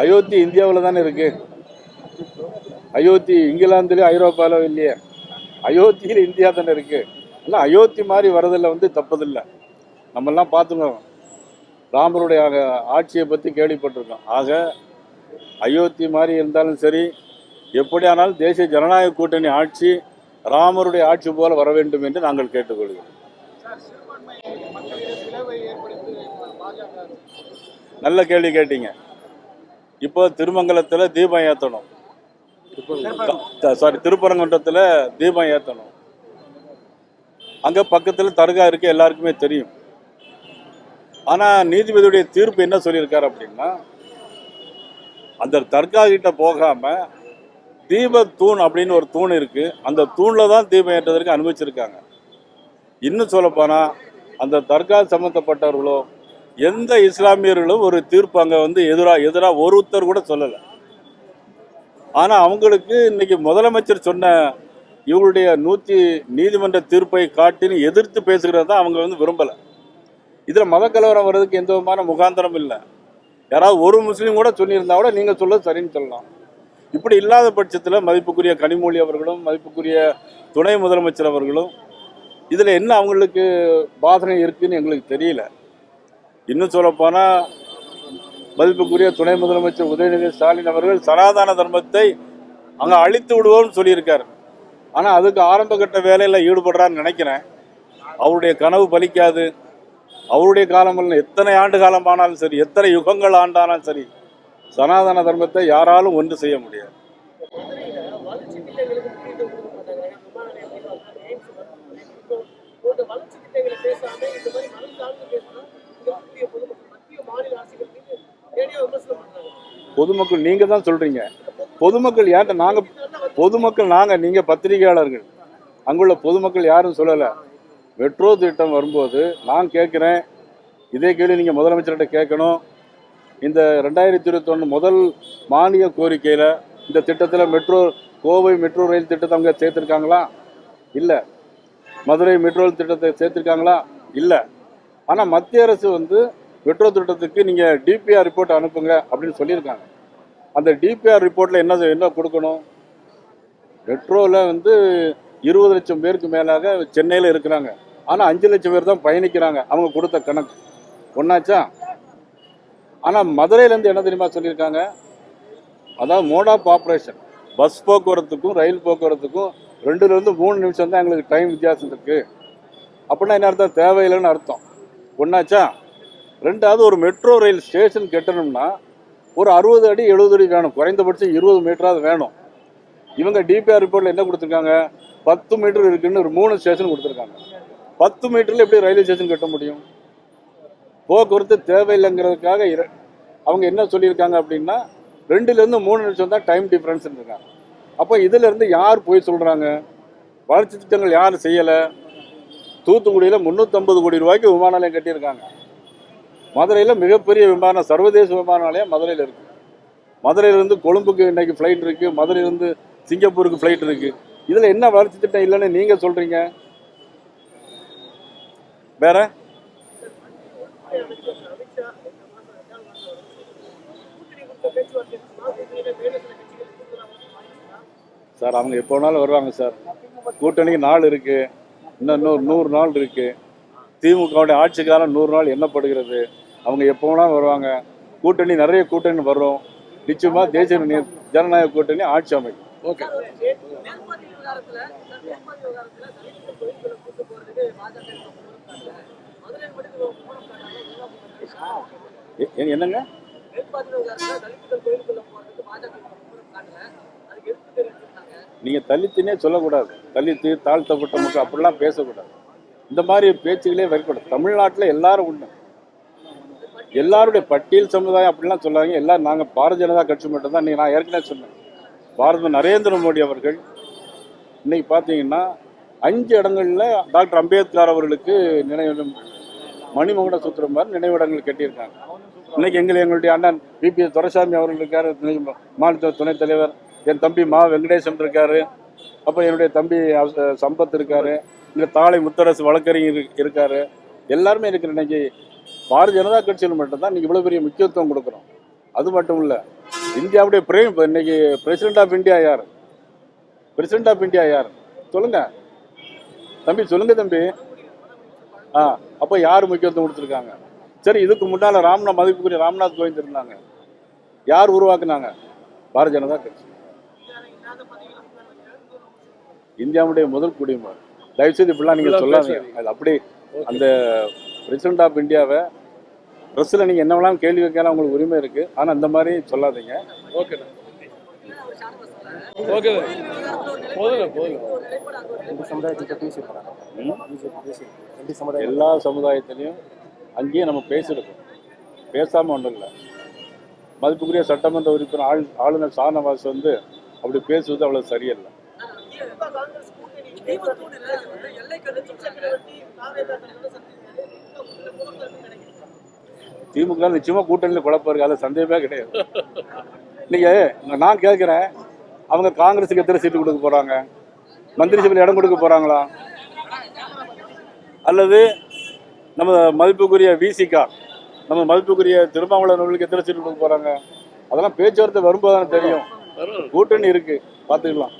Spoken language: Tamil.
அயோத்தி இந்தியாவில் தானே இருக்கு. அயோத்தி இங்கிலாந்துலேயும் ஐரோப்பாவிலும் இல்லையே. அயோத்தியில் இந்தியா தானே இருக்கு. ஆனால் அயோத்தி மாதிரி வரதில் வந்து தப்பதில்லை. நம்மெல்லாம் பார்த்துக்கோம் ராமருடைய ஆட்சியை பற்றி கேள்விப்பட்டிருக்கோம். ஆக அயோத்தி மாதிரி இருந்தாலும் சரி எப்படியானாலும் தேசிய ஜனநாயக கூட்டணி ஆட்சி ராமருடைய ஆட்சி போல வர வேண்டும் என்று நாங்கள் கேட்டுக்கொள்கிறோம். நல்ல கேள்வி கேட்டீங்க. இப்போ திருமங்கலத்தில் தீபம் ஏற்றணும் சாரி திருப்பரங்குன்றத்தில் தீபம் ஏற்றணும் அங்கே பக்கத்தில் தர்கா இருக்கு எல்லாருக்குமே தெரியும். ஆனால் நீதிபதியுடைய தீர்ப்பு என்ன சொல்லியிருக்காரு அப்படின்னா அந்த தர்கா கிட்ட போகாம தீப தூண் அப்படின்னு ஒரு தூண் இருக்கு. அந்த தூணில் தான் தீபம் ஏற்றதற்கு அனுபவிச்சிருக்காங்க இன்னும் சொல்லப்போனால் அந்த தர்கா சம்பந்தப்பட்டவர்களோ எந்த இஸ்லாமியர்களும் ஒரு தீர்ப்பு அங்கே வந்து எதிராக எதிராக ஒருத்தர் கூட சொல்லலை. ஆனால் அவங்களுக்கு இன்னைக்கு முதலமைச்சர் சொன்ன இவங்களுடைய நூற்றி நீதிமன்ற தீர்ப்பை காட்டின்னு எதிர்த்து பேசுகிறது தான் அவங்க வந்து விரும்பலை. இதில் மத கலவரம் வர்றதுக்கு எந்த விதமான முகாந்திரம் இல்லை. யாராவது ஒரு முஸ்லீம் கூட சொல்லியிருந்தா கூட நீங்கள் சொல்ல சரின்னு சொல்லலாம். இப்படி இல்லாத பட்சத்தில் மதிப்புக்குரிய கனிமொழி அவர்களும் மதிப்புக்குரிய துணை முதலமைச்சர் அவர்களும் இதில் என்ன அவங்களுக்கு பாதனை இருக்குன்னு எங்களுக்கு தெரியல. இன்னும் சொல்லப்போனால் மதிப்புக்குரிய துணை முதலமைச்சர் உதயநிதி ஸ்டாலின் அவர்கள் சனாதன தர்மத்தை அங்கே அழித்து விடுவோம்னு சொல்லியிருக்கார். ஆனால் அதுக்கு ஆரம்ப கட்ட வேலையில் ஈடுபடுறான்னு நினைக்கிறேன். அவருடைய கனவு பலிக்காது. அவருடைய காலம் எத்தனை ஆண்டு காலம் ஆனாலும் சரி எத்தனை யுகங்கள் ஆண்டானாலும் சரி சனாதன தர்மத்தை யாராலும் ஒன்று செய்ய முடியாது. பொதுமக்கள் நீங்கள் தான் சொல்கிறீங்க பொதுமக்கள் ஏன்ட்ட நாங்கள் பொதுமக்கள் நாங்கள் நீங்கள் பத்திரிகையாளர்கள். அங்குள்ள பொதுமக்கள் யாரும் சொல்லலை. மெட்ரோ திட்டம் வரும்போது நான் கேட்குறேன். இதே கேள்வி நீங்கள் முதலமைச்சர்கிட்ட கேட்கணும். இந்த ரெண்டாயிரத்தி இருபத்தொன்று முதல் மானிய கோரிக்கையில் இந்த திட்டத்தில் மெட்ரோ கோவை மெட்ரோ ரயில் திட்டத்தை அவங்க சேர்த்துருக்காங்களா? இல்லை. மதுரை மெட்ரோ ரயில் திட்டத்தை சேர்த்துருக்காங்களா? இல்லை. ஆனால் மத்திய அரசு வந்து மெட்ரோ திட்டத்துக்கு நீங்கள் டிபிஆர் ரிப்போர்ட் அனுப்புங்க அப்படின்னு சொல்லியிருக்காங்க. அந்த டிபிஆர் ரிப்போர்ட்டில் என்ன என்ன கொடுக்கணும்? மெட்ரோவில் வந்து இருபது லட்சம் பேருக்கு மேலாக சென்னையில் இருக்கிறாங்க. ஆனால் அஞ்சு லட்சம் பேர் தான் பயணிக்கிறாங்க. அவங்க கொடுத்த கணக்கு. ஒன்றாச்சா ஆனால் மதுரையிலேருந்து என்ன தெரியுமா சொல்லியிருக்காங்க? அதாவது மோட் ஆஃப் ஆப்ரேஷன் பஸ் போக்குவரத்துக்கும் ரயில் போக்குவரத்துக்கும் ரெண்டுலேருந்து மூணு நிமிஷம் தான் எங்களுக்கு டைம் வித்தியாசம் இருக்குது அப்படின்னா என்ன அர்த்தம்? தேவையில்லைன்னு அர்த்தம். ஒன்றாச்சா ரெண்டாவது ஒரு மெட்ரோ ரயில் ஸ்டேஷன் கட்டணும்னா ஒரு அறுபது அடி எழுபது அடி வேணும். குறைந்தபட்சம் இருபது மீட்டராவது வேணும். இவங்க டிபிஆர் ரிப்போர்ட்டில் என்ன கொடுத்துருக்காங்க? பத்து மீட்டர் இருக்குன்னு ஒரு மூணு ஸ்டேஷன் கொடுத்துருக்காங்க. பத்து மீட்டரில் எப்படி ரயில்வே ஸ்டேஷன் கட்ட முடியும்? போக்குவரத்து தேவையில்லைங்கிறதுக்காக இரு அவங்க என்ன சொல்லியிருக்காங்க அப்படின்னா ரெண்டுலேருந்து மூணு நிமிஷம் தான் டைம் டிஃப்ரென்ஸ் இருக்காங்க. அப்போ இதிலேருந்து யார் போய் சொல்கிறாங்க வளர்ச்சி திட்டங்கள் யார் செய்யலை. தூத்துக்குடியில் முந்நூற்றம்பது கோடி ரூபாய்க்கு விமான நிலையம் கட்டியிருக்காங்க. மதுரையில் மிகப்பெரிய விமானம் சர்வதேச விமான நிலையம் மதுரையில் இருக்குது மதுரையிலேருந்து கொழும்புக்கு இன்றைக்கி ஃப்ளைட் இருக்குது மதுரையிலேருந்து சிங்கப்பூருக்கு ஃப்ளைட் இருக்குது இதில் என்ன வளர்ச்சி திட்டம் இல்லைன்னு நீங்கள் சொல்கிறீங்க வேற? வேறு சார் அவங்க எப்போ வேணாலும் வருவாங்க சார். கூட்டணிக்கு நாள் இருக்குது இன்னும் நூறு நூறு நாள் இருக்குது திமுகவுடைய ஆட்சி காலம் நூறு நாள் எண்ணப்படுகிறது. அவங்க எப்போ வேணாலும் வருவாங்க? கூட்டணி நிறைய கூட்டணி வரும். நிச்சயமா தேசிய ஜனநாயக கூட்டணி ஆட்சி அமைக்கும். ஓகே. என்னங்க. நீங்க தலித்துனே சொல்லக்கூடாது. தலித்து தாழ்த்தப்பட்ட மக்கள் அப்படிலாம் பேசக்கூடாது. இந்த மாதிரி பேச்சுகளே வரக்கூடாது தமிழ்நாட்டில் எல்லாரும் உண்டு எல்லாருடைய பட்டியல் சமுதாயம் அப்படிலாம் சொல்லாங்க எல்லாம் நாங்கள் பாரதிய ஜனதா கட்சி மட்டும்தான். இன்றைக்கி நான் ஏற்கனவே சொன்னேன். பாரத நரேந்திர மோடி அவர்கள் இன்னைக்கு பார்த்தீங்கன்னா அஞ்சு இடங்களில் டாக்டர் அம்பேத்கர் அவர்களுக்கு நினைவு மணிமகுட சூத்திரம் மாதிரி நினைவிடங்கள் கட்டியிருக்காங்க. இன்னைக்கு எங்களை எங்களுடைய அண்ணன் பிபி துரைசாமி அவர்கள் இருக்கார். மாநில துணைத் தலைவர். என் தம்பி மா வெங்கடேசன் இருக்காரு. அப்போ என்னுடைய தம்பி சம்பத் இருக்காரு. இங்கே தாளை முத்தரசு வழக்கறிஞர் இருக்காரு. எல்லாருமே இருக்கிற இன்னைக்கு பாரதிய ஜனதா கட்சியில் மட்டும்தான் இன்னைக்கு இவ்வளோ பெரிய முக்கியத்துவம் கொடுக்குறோம். அது மட்டும் இல்லை இந்தியாவுடைய பிரேம் இன்னைக்கு பிரசிடென்ட் ஆஃப் இந்தியா யார்? பிரசிடென்ட் ஆஃப் இந்தியா யார்? சொல்லுங்க. தம்பி சொல்லுங்க தம்பி. ஆ அப்போ யார் முக்கியத்துவம் கொடுத்துருக்காங்க? சரி இதுக்கு முன்னால ராம்நாத் மதிப்புக்குரிய ராம்நாத் கோவிந்த் இருந்தாங்க. யார் உருவாக்குனாங்க? பாரதிய ஜனதா கட்சி. இந்தியாவுடைய முதல் குடிமகன். தயவுசெய்து இப்படிலாம் நீங்க சொல்லாதீங்க. அது அப்படி அந்த பிரசிடென்ட் ஆஃப் இந்தியாவை ப்ரெஸ்ஸில் நீங்கள் என்ன வேணாலும் கேள்வி கேட்கலாம் உங்களுக்கு உரிமை இருக்கு. ஆனால் இந்த மாதிரி சொல்லாதீங்க. ஓகே போதுங்க போதுங்க ரெண்டு சமுதாயத்திட்ட பேசி போறாங்க ம்? பிஜேபி பேசி ரெண்டு சமுதாயம் எல்லா சமுதாயத்திலையும் அங்கேயே நம்ம பேசியிருக்கோம். பேசாமல் ஒன்றும் இல்லை. மதிப்புக்குரிய சட்டமன்ற உறுப்பினர் ஆள் ஆளுநர் ஷானவாஸ் வந்து அப்படி பேசுவது அவ்வளோ சரியில்லை. திமுக நிச்சயமாக கூட்டணியில் குழப்பம் இருக்கு அதில் சந்தேகமே கிடையாது. நீங்கள் நான் கேட்குறேன் அவங்க காங்கிரஸுக்கு எத்தனை சீட்டு கொடுக்க போகிறாங்க மந்திரி சபையில் இடம் கொடுக்க போகிறாங்களா அல்லது நம்ம மதிப்புக்குரிய விசிகா நம்ம மதிப்புக்குரிய திருமாவளவன் அவர்களுக்கு எத்தனை சீட்டு கொடுக்க போகிறாங்க அதெல்லாம் பேச்சுவார்த்தை வரும்போது தானே தெரியும். கூட்டணி இருக்கு பார்த்துக்கலாம்.